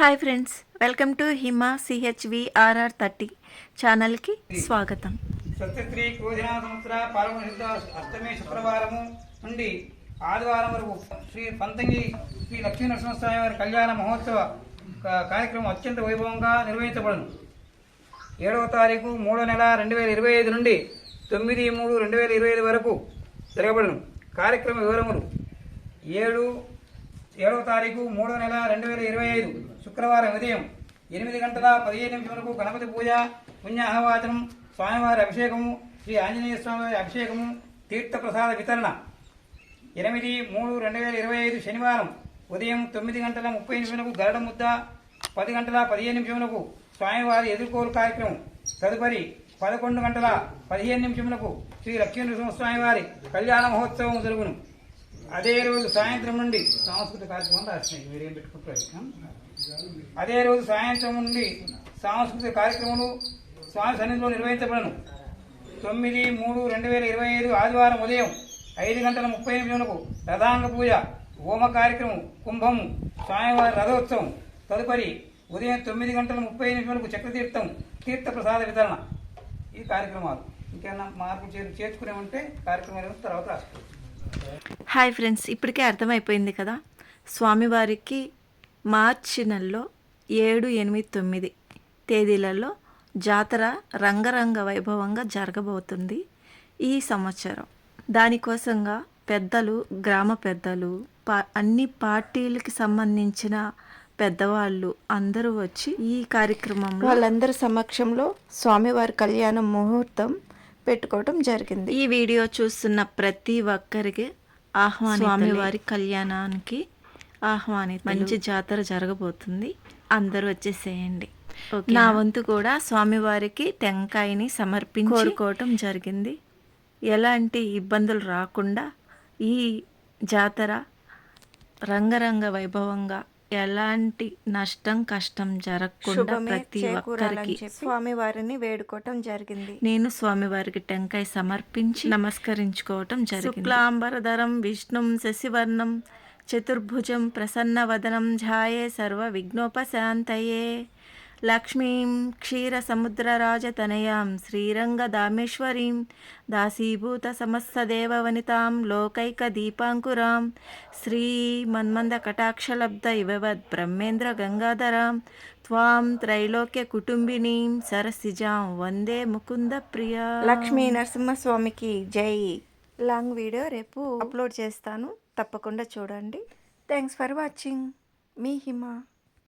Hi friends welcome to Hima C H V R R thirty ఛానల్కి స్వాగతం. సత్యశ్రీ క్రోధినా సంవత్సర పాల్గొన అష్టమి శుక్రవారము నుండి ఆదివారం వరకు శ్రీ పంతంగి శ్రీ లక్ష్మీ నరసింహస్వామి వారి కళ్యాణ మహోత్సవ కార్యక్రమం అత్యంత వైభవంగా నిర్వహించబడును. ఏడవ తారీఖు మూడో నెల రెండు వేల ఇరవై ఐదు నుండి తొమ్మిది మూడు రెండు వేల ఇరవై ఐదు వరకు జరగబడును. కార్యక్రమ వివరములు ఏడు ఏడవ తారీఖు మూడో నెల రెండు వేల ఇరవై ఐదు శుక్రవారం ఉదయం ఎనిమిది గంటల పదిహేను నిమిషములకు గణపతి పూజ పుణ్యాహవాచనం స్వామివారి అభిషేకము శ్రీ ఆంజనేయ స్వామివారి అభిషేకము తీర్థప్రసాద వితరణ. ఎనిమిది మూడు రెండు వేల ఇరవై ఐదు శనివారం ఉదయం తొమ్మిది గంటల ముప్పై నిమిషములకు గరడ ముద్ద పది గంటల పదిహేను నిమిషములకు స్వామివారి ఎదుర్కోలు కార్యక్రమం. తదుపరి పదకొండు గంటల పదిహేను నిమిషములకు శ్రీ లక్ష్మీనరసింహస్వామి స్వామివారి కళ్యాణ మహోత్సవం జరుగును. అదే రోజు సాయంత్రం నుండి సాంస్కృతిక కార్యక్రమం రాసినాయి మీరేం పెట్టుకుంటారు అదే రోజు సాయంత్రం నుండి సాంస్కృతిక కార్యక్రమాలు స్వామి సన్నిధిలో నిర్వహించబడను. తొమ్మిది మూడు రెండు వేల ఇరవై ఐదు ఆదివారం ఉదయం ఐదు గంటల ముప్పై నిమిషములకు రథాంగ పూజ హోమ కార్యక్రమం కుంభము స్వామివారి రథోత్సవం తదుపరి ఉదయం తొమ్మిది గంటల ముప్పై నిమిషములకు చక్రతీర్థం తీర్థ ప్రసాద వితరణ ఈ కార్యక్రమాలు. ఇంకేమన్నా మార్పు చేర్ చేర్చుకునే ఉంటే కార్యక్రమాలు తర్వాత రాసుకోవచ్చు. హాయ్ ఫ్రెండ్స్ ఇప్పటికే అర్థమైపోయింది కదా? స్వామివారికి మార్చి నెలలో ఏడు ఎనిమిది తొమ్మిది తేదీలలో జాతర రంగరంగ వైభవంగా జరగబోతుంది ఈ సంవత్సరం. దానికోసంగా పెద్దలు గ్రామ పెద్దలు పా అన్ని పార్టీలకి సంబంధించిన పెద్దవాళ్ళు అందరూ వచ్చి ఈ కార్యక్రమంలో వాళ్ళందరి సమక్షంలో స్వామివారి కళ్యాణ ముహూర్తం పెట్టుకోవడం జరిగింది. ఈ వీడియో చూస్తున్న ప్రతి ఒక్కరికి ఆహ్వాని స్వామివారి కళ్యాణానికి ఆహ్వాని మంచి జాతర జరగబోతుంది. అందరూ వచ్చేసేయండి. నా వంతు కూడా స్వామివారికి టెంకాయని సమర్పించి కోరుకోవటం జరిగింది. ఎలాంటి ఇబ్బందులు రాకుండా ఈ జాతర రంగరంగ వైభవంగా ఎలాంటి నష్టం కష్టం జరగకుండా ప్రతి ఒక్కరికి స్వామివారిని వేడుకోవటం జరిగింది. నేను స్వామివారికి టెంకాయ సమర్పించి నమస్కరించుకోవటం జరిగింది. శుక్లాంబరధరం విష్ణుం శశివర్ణం చతుర్భుజం ప్రసన్నవదనం ఝాయే సర్వ విఘ్నోపశాంతయే. లక్ష్మీం క్షీరసముద్రరాజతనయాం శ్రీరంగదామేశ్వరీం దాసీభూత సమస్తదేవవనితాం లోకైకదీపాంకురాం శ్రీమన్మందకటాక్షలబ్ధ ఇవవద్ బ్రహ్మేంద్ర గంగాధరాం త్వాం త్రైలోక్య కుటుంబినీం సరసిజాం వందే ముకుంద ప్రియ లక్ష్మీ నరసింహస్వామికి జై. లాంగ్ వీడియో రేపు అప్లోడ్ చేస్తాను. తప్పకుండా చూడండి. Thanks for watching. Me Hima.